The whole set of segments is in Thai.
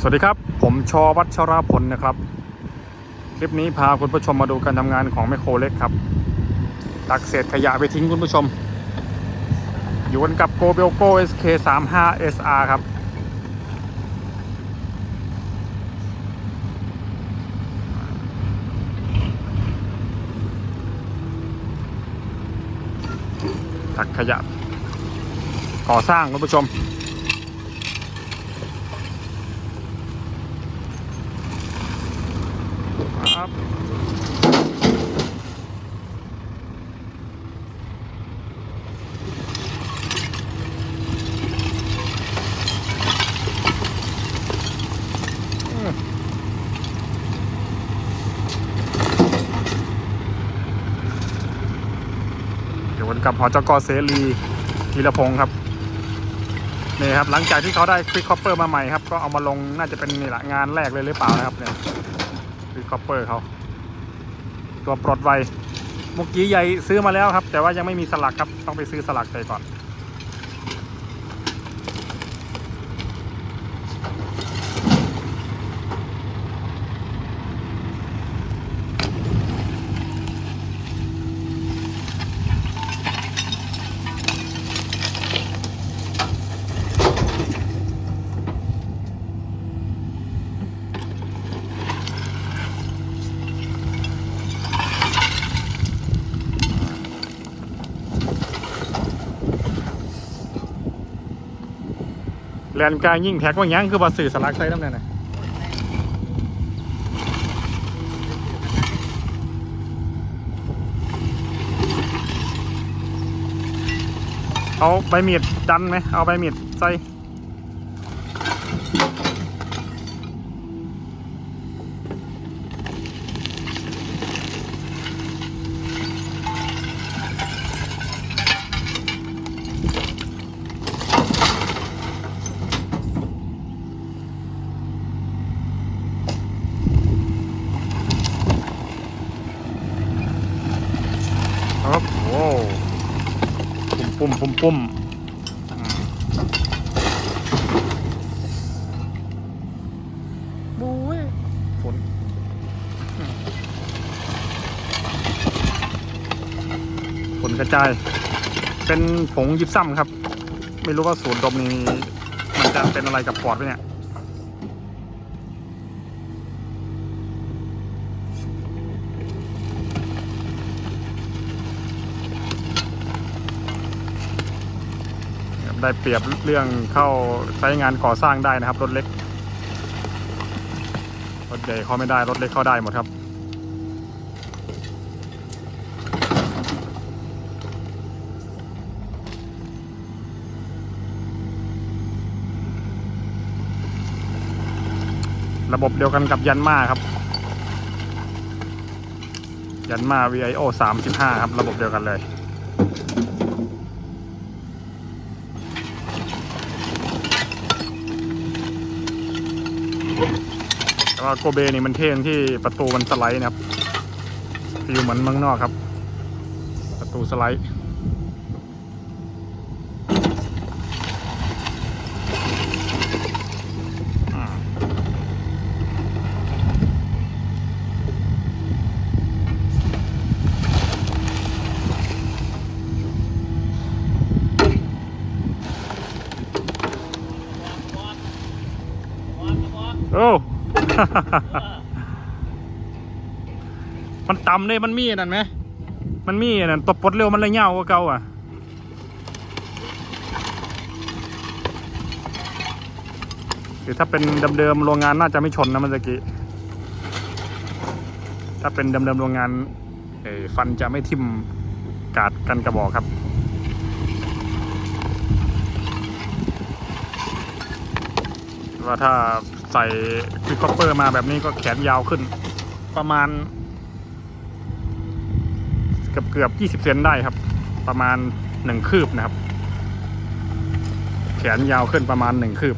สวัสดีครับ ผมชอวัชราพลนะครับ คลิปนี้พาคุณผู้ชมมาดูการทำงานของแมคโครเล็กครับ ตักเศษขยะไปทิ้งคุณผู้ชม อยู่กันกับ Go b e l g o SK35 SR ครับ ตักขยะก่อสร้างคุณผู้ชม กับหอจกเสรีธีรพงศ์ครับนี่ครับหลังจากที่เขาได้ควิกคอปเปอร์มาใหม่ครับ ก็เอามาลงน่าจะเป็นนี่แหละงานแรกเลยหรือเปล่านะครับเนี่ยคือคอปเปอร์เขาตัวปลดไวเมื่อกี้ใหญ่ซื้อมาแล้วครับ แต่ว่ายังไม่มีสลักครับต้องไปซื้อสลักใส่ก่อน แลนกายยิ่งแท็กว่ายังคือบาสื่อสลักใส่น้ำเนี่ยนะเอาใบมีดดันไหมเอาใบมีดใส่ครับโอ้ ปุ่มปุ่มปุ่มปุ่มอืมบู๊ยฝนอืมฝนกระจาย เป็นผงยิบซ้ำครับ ไม่รู้ว่าสูตรดมนี้ มันจะเป็นอะไรกับปอดไหมเนี่ย ได้เปรียบเรื่องเข้าใช้งานก่อสร้างได้นะครับ รถเล็ก รถใหญ่เข้าไม่ได้รถเล็กเข้าได้หมดครับ ระบบเดียวกันกับยันมาครับ ยันมา VIO 35 ครับ ระบบเดียวกันเลย อาโกเบนี่มันเท่ตรงที่ประตูมันสไลด์นะครับอยู่เหมือนเมืองนอกครับ ประตูสไลด์อืมโอ้ มันต่ำเลยมันมีนั่นไหม มันมีนั่นตบปดเร็วมันเลยเงากว่าเก่าอะคือถ้าเป็นเดิมๆโรงงานน่าจะไม่ชนนะมันตะกี้ ถ้าเป็นเดิมๆโรงงานเอ่ฟันจะไม่ทิ่มกาดกันกระบอกครับว่าถ้า ใส่ควิกคอปเปอร์มาแบบนี้ก็แขนยาวขึ้น ประมาณ เกือบเกือบยี่สิบเซนได้ครับ ประมาณหนึ่งคืบนะครับ แขนยาวขึ้นประมาณหนึ่งคืบ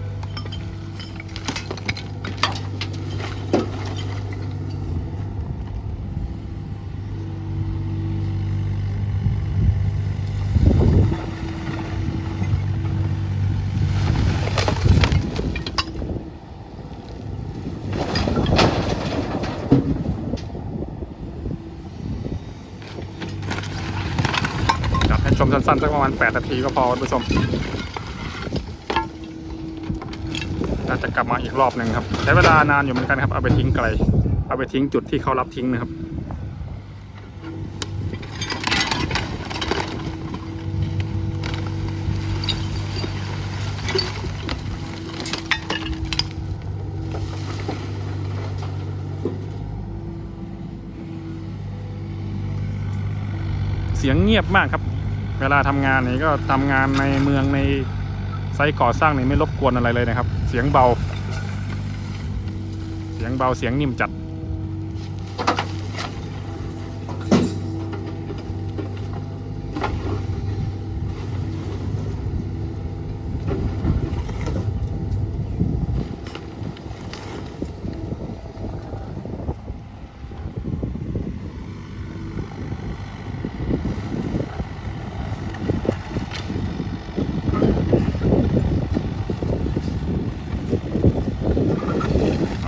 อ สั้นๆสักประมาณ8นาทีก็พอคุณผู้ชมน่าจะกลับมาอีกรอบหนึ่งครับ ใช้เวลานานอยู่เหมือนกันครับ เอาไปทิ้งไกล เอาไปทิ้งจุดที่เขารับทิ้งนะครับเสียงเงียบมากครับ เวลาทำงานนี่ก็ทำงานในเมืองในไซต์ก่อสร้างนี่ไม่รบกวนอะไรเลยนะครับ เสียงเบา เสียงเบาเสียงนิ่มจัด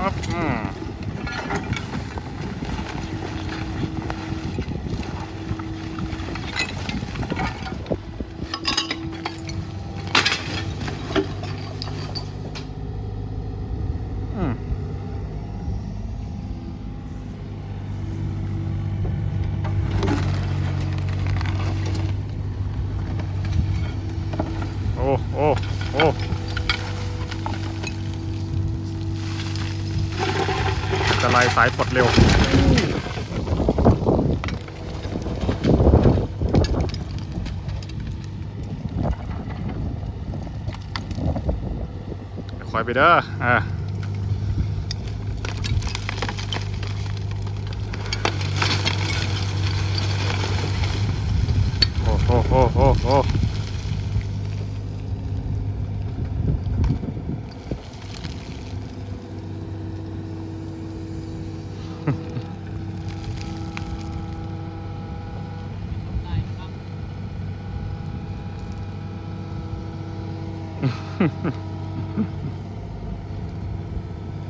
ครับอืมอืมโอ้ โอ้ โอ้ จะลายสายปลดเร็ว คอยไปเด้อ อ่าโอ้โหโอ้โหโอ้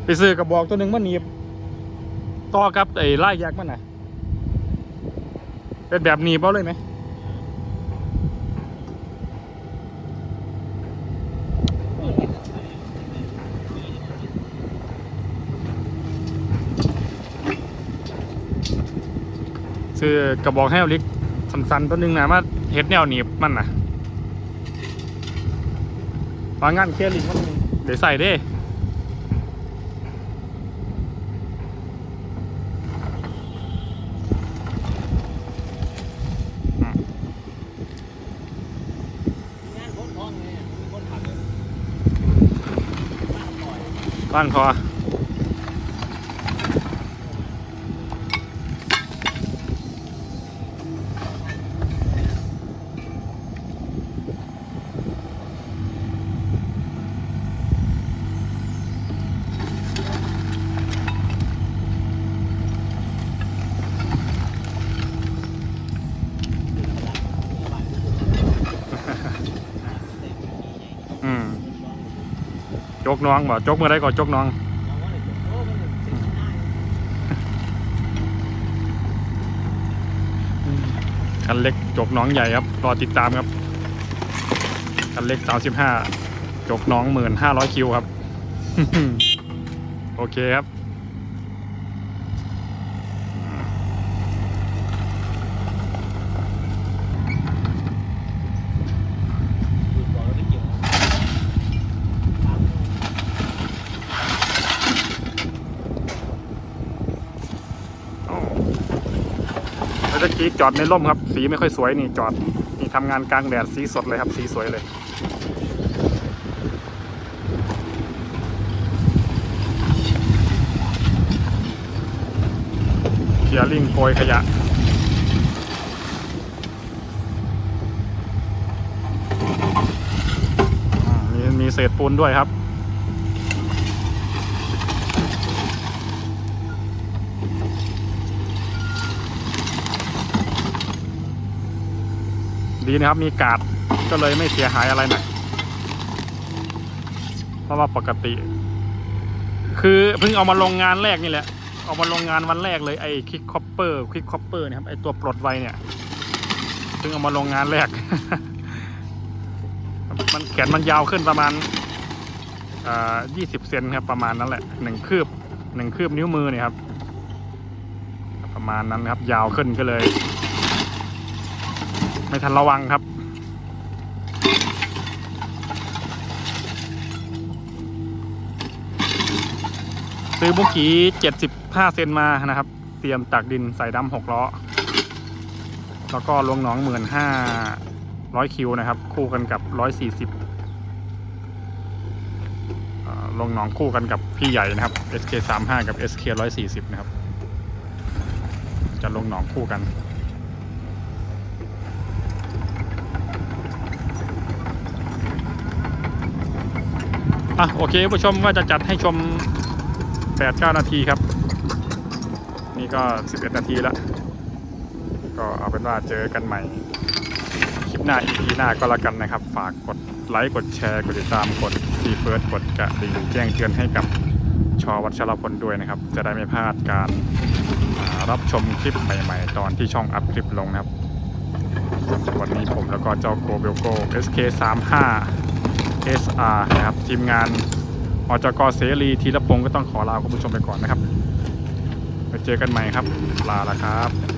ไปซื้อกระบอกตัวหนึ่งมันหนีบต่อกับไอ้ไล่ยักษ์มันน่ะ เป็นแบบหนีบเอาเลยไหมซื้อกระบอกแห้วลิกสันๆตัวหนึ่งนะมาเฮ็ดแนวหนีบมันน่ะ บางงานเคลียร์ลิงมันเดี๋ยวใส่ดิบ้านคองไงมีคนขับเลยบ้านปล่ อืมจกน้องบ่จกเมื่อไรก็จกน้องคันเล็กจกน้องใหญ่ครับ รอติดตามครับ คันเล็กสามสิบห้าจกน้องหมื่นห้าร้อยคิวครับ โอเคครับ โอ้แล้วตะ กี้จอดในร่มครับ สีไม่ค่อยสวยนี่จอดนี่ทำงานกลางแดดสีสดเลยครับ สีสวยเลย เกียร์ลิงโกยขยะมีมีเศษปูนด้วยครับ ดีนะครับ มีกาดก็เลยไม่เสียหายอะไรหนักเพราะว่าปกติ คือเพิ่งเอามาลงงานแรกนี่แหละ เอามาลงงานวันแรกเลยไอ้คลิกคอปเปอร์คลิกคอปเปอร์นะครับไอ้ตัวปลดไวเนี่ยซึ่งเอามาลงงานแรก มันแขนมันยาวขึ้นประมาณอ่า20เซนครับประมาณนั้นแหละหนึ่งคืบหนึ่งคืบนิ้วมือเนี่ยครับ ประมาณนั้นครับ ยาวขึ้นก็เลย ไม่ทันระวังครับซื้อบุกี้75 เซนมานะครับ เตรียมตักดินใส่ดำหกล้อ แล้วก็ลงหนองหมื่นห้าร้อยคิวนะครับ คู่กันกับร้อยสี่สิบลงหนองคู่กันกับพี่ใหญ่นะครับ SK 3 5 กับ SK 140 นะครับ จะลงหนองคู่กัน อะโอเคผู้ชมก็จะจัดให้ชม8-9นาทีครับ นี่ก็ 11 นาทีแล้ว ก็เอาเป็นว่าเจอกันใหม่ คลิปหน้า EP หน้าก็แล้วกันนะครับ ฝากกดไลค์กดแชร์กดติดตามกดซีเฟิร์สกดกระดิ่งแจ้งเตือนให้กับชอวัชรพลด้วยนะครับ จะได้ไม่พลาดการรับชมคลิปใหม่ๆ ตอนที่ช่องอัพคลิปลงนะครับวันนี้ผมแล้วก็เจ้าโกเบลโก SK35 SR นะครับ ทีมงานอจกเสรีธีรพงศ์ก็ต้องขอลาคุณผู้ชมไปก่อนนะครับ ไปเจอกันใหม่ครับ ลาละครับ